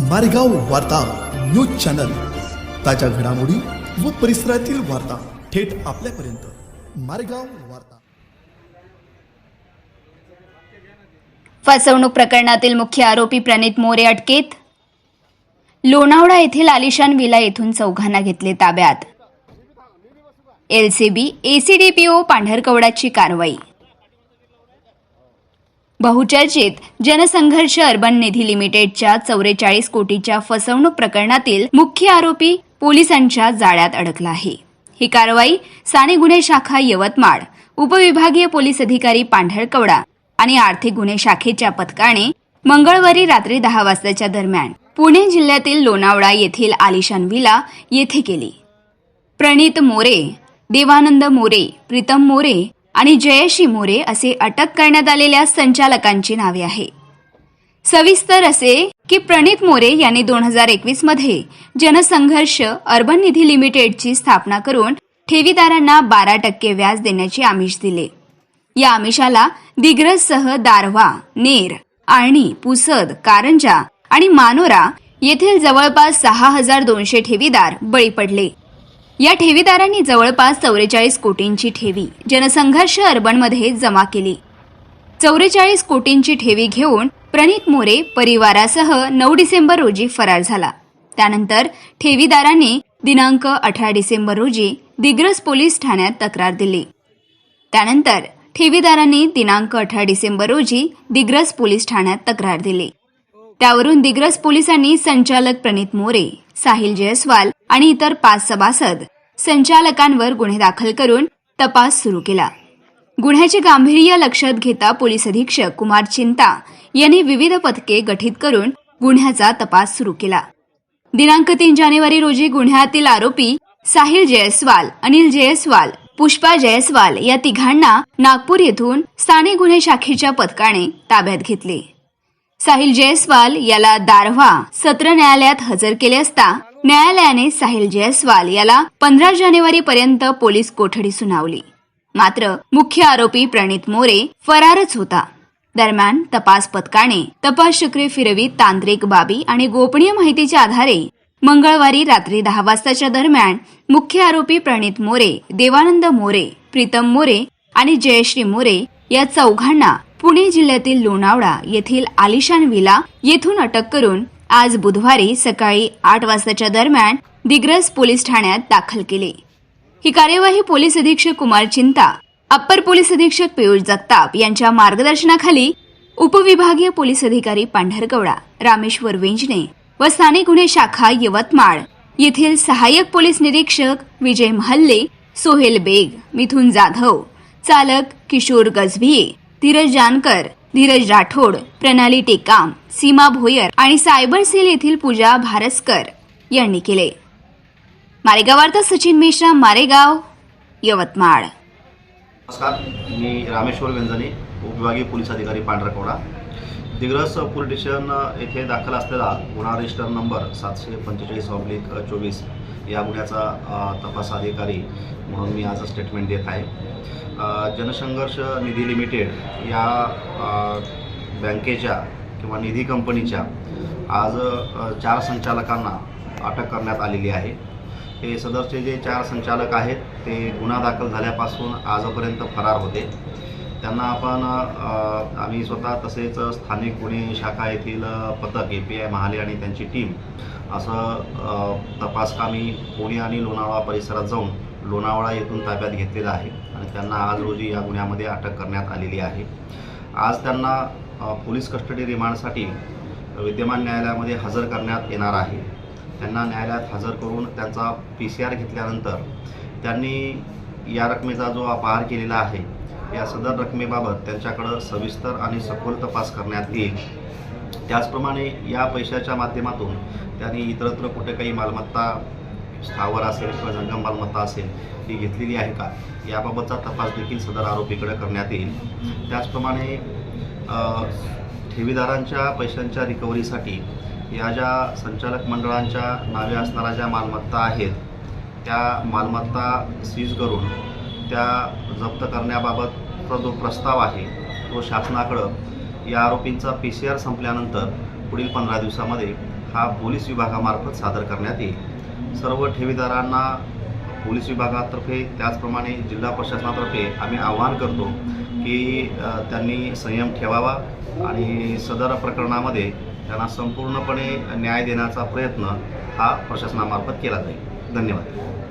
मारेगाव वार्ता news channel. ताज्या घडामोडी व परिसरातील वार्ता थेट आपल्यापर्यंत. मारेगाव वार्ता. फसवणूक प्रकरणातील मुख्य आरोपी प्रणित मोरे अटकेत. लोणावळा येथील आलिशान विला येथून चौघांना घेतले ताब्यात. एलसीबी एसीडीपीओ पांढरकवडाची कारवाई. बहुचर्चित जनसंघर्ष अर्बन निधी लिमिटेडच्या चौवेचाळीस कोटीच्या फसवणूक प्रकरणातील मुख्य आरोपी पोलिसांच्या जाळ्यात अडकला आहे. ही कारवाई साने गुन्हे शाखा यवतमाळ उपविभागीय पोलीस अधिकारी पांढरकवडा आणि आर्थिक गुन्हे शाखेच्या पथकाने मंगळवारी रात्री दहा वाजताच्या दरम्यान पुणे जिल्ह्यातील लोणावळा येथील आलिशान विला येथे केली. प्रणित मोरे देवानंद मोरे प्रीतम मोरे आणि जयशी मोरे असे अटक करण्यात आलेल्या संचालकांची नावे आहे. सविस्तर असे की प्रणित मोरे यांनी दोन हजार एकवीसमध्ये जनसंघर्ष अर्बन निधी लिमिटेडची स्थापना करून ठेवीदारांना बारा टक्के व्याज देण्याचे आमिष दिले. या आमिषाला दिग्रजसह दारव्हा नेर आळणी पुसद कारंजा आणि मानोरा येथील जवळपास सहा हजार दोनशे ठेवीदार बळी पडले. या ठेवीदारांनी जवळपास चौवेचाळीस कोटींची ठेवी जनसंघर्ष अर्बनमध्ये जमा केली. चौवेचाळीस कोटींची ठेवी घेऊन प्रणित मोरे परिवारासह नऊ डिसेंबर रोजी फरार झाला. त्यानंतर ठेवीदारांनी दिनांक अठरा डिसेंबर रोजी दिग्रस पोलीस ठाण्यात तक्रार दिली. त्यानंतर ठेवीदारांनी दिनांक अठरा डिसेंबर रोजी दिग्रस पोलीस ठाण्यात तक्रार दिली. त्यावरून दिग्रस पोलिसांनी संचालक प्रणित मोरे साहिल जयस्वाल आणि इतर पाच सभासद संचालकांवर गुन्हे दाखल करून तपास सुरू केला. गुन्ह्याचे गांभीर्य लक्षात घेता पोलीस अधीक्षक कुमार चिंता यांनी विविध पथके गठीत करून गुन्ह्याचा तपास सुरू केला. दिनांक तीन जानेवारी रोजी गुन्ह्यातील आरोपी साहिल जयस्वाल अनिल जयस्वाल पुष्पा जयस्वाल या तिघांना नागपूर येथून स्थानिक गुन्हे शाखेच्या पथकाने ताब्यात घेतले. साहिल जयस्वाल याला दारव्हा. सत्र न्यायालयात हजर केले असता न्यायालयाने साहिल जयस्वाल याला पंधरा जानेवारी पर्यंत पोलीस कोठडी सुनावली. मात्र मुख्य आरोपी प्रणित मोरे फरारच होता. दरम्यान तपास पथकाने तपास चक्रे फिरवीत तांत्रिक बाबी आणि गोपनीय माहितीच्या आधारे मंगळवारी रात्री दहा वाजताच्या दरम्यान मुख्य आरोपी प्रणित मोरे देवानंद मोरे प्रीतम मोरे आणि जयश्री मोरे या चौघांना पुणे जिल्ह्यातील लोणावळा येथील आलिशान विला येथून अटक करून आज बुधवारी सकाळी आठ वाजताच्या दरम्यान दिग्रस पोलीस ठाण्यात दाखल केले. ही कार्यवाही पोलीस अधीक्षक कुमार चिंता अप्पर पोलीस अधीक्षक पियुष जगताप यांच्या मार्गदर्शनाखाली उपविभागीय पोलीस अधिकारी पांढरकवडा रामेश्वर वेंजणे व स्थानिक गुन्हे शाखा यवतमाळ येथील सहाय्यक पोलीस निरीक्षक विजय महल्ले सोहेल बेग मिथुन जाधव चालक किशोर गजभिये धीरज जानकर धीरज राठोड प्रणाली टेकाम सीमा भोयर आणि सायबर सेल येथील पूजा भारसकर यांनी केले. मारेगाव सचिन मिश्रा मारेगाव यवतमाळ. नमस्कार मी रामेश्वर व्यंजने उपविभागीय पोलीस अधिकारी पांढरकवडा. दिग्रस पोलीस स्टेशन येथे दाखल असलेला गुन्हा रजिस्टर नंबर सातशे पंचेचाळीस ऑब्लिक चोवीस या गुन्ह्याचा तपास अधिकारी म्हणून मी आज स्टेटमेंट देत आहे. जनसंघर्ष निधी लिमिटेड या बँकेच्या किंवा निधी कंपनीच्या आज चार संचालकांना अटक करण्यात आलेली आहे. हे सदरचे जे चार संचालक आहेत ते गुन्हा दाखल झाल्यापासून आजपर्यंत फरार होते. त्यांना आपण आम्ही स्वतः तसेच स्थानिक गुन्हे शाखा येथील पथक ए पी आय महाले आणि त्यांची टीम असं तपासकामी पुणे आणि लोणावळा परिसरात जाऊन लोणावळा येथून ताब्यात घेतलेलं आहे आणि त्यांना आज रोजी या गुन्ह्यामध्ये अटक करण्यात आलेली आहे. आज त्यांना पोलीस कस्टडी रिमांडसाठी विद्यमान न्यायालयामध्ये हजर करण्यात येणार आहे. त्यांना न्यायालयात हजर करून त्यांचा पी सी आर घेतल्यानंतर त्यांनी या रकमेचा जो अपहार केलेला आहे या सदर रकमेबाबत त्यांच्याकडं सविस्तर आणि सखोल तपास करण्यात येईल. त्याचप्रमाणे या पैशाच्या माध्यमातून त्यांनी इतरत्र कुठे काही मालमत्ता स्थावर असेल किंवा जंगम मालमत्ता असेल ती घेतलेली आहे का? याबाबतचा तपास देखील सदर आरोपीकडे करण्यात येईल. त्याचप्रमाणे ठेवीदारांच्या पैशांच्या रिकव्हरीसाठी या ज्या संचालक मंडळांच्या नावे असणाऱ्या ज्या मालमत्ता आहेत त्या मालमत्ता सीज करून त्या जप्त करण्याबाबतचा जो प्रस्ताव आहे तो शासनाकडं या आरोपींचा पी सी आर संपल्यानंतर पुढील पंधरा दिवसामध्ये हा पोलीस विभागामार्फत सादर करण्यात येईल. सर्व ठेवीदारांना पोलीस विभागातर्फे त्याचप्रमाणे जिल्हा प्रशासनातर्फे आम्ही आवाहन करतो की त्यांनी संयम ठेवावा आणि सदर प्रकरणामध्ये त्यांना संपूर्णपणे न्याय देण्याचा प्रयत्न हा प्रशासनामार्फत केला जाईल. धन्यवाद.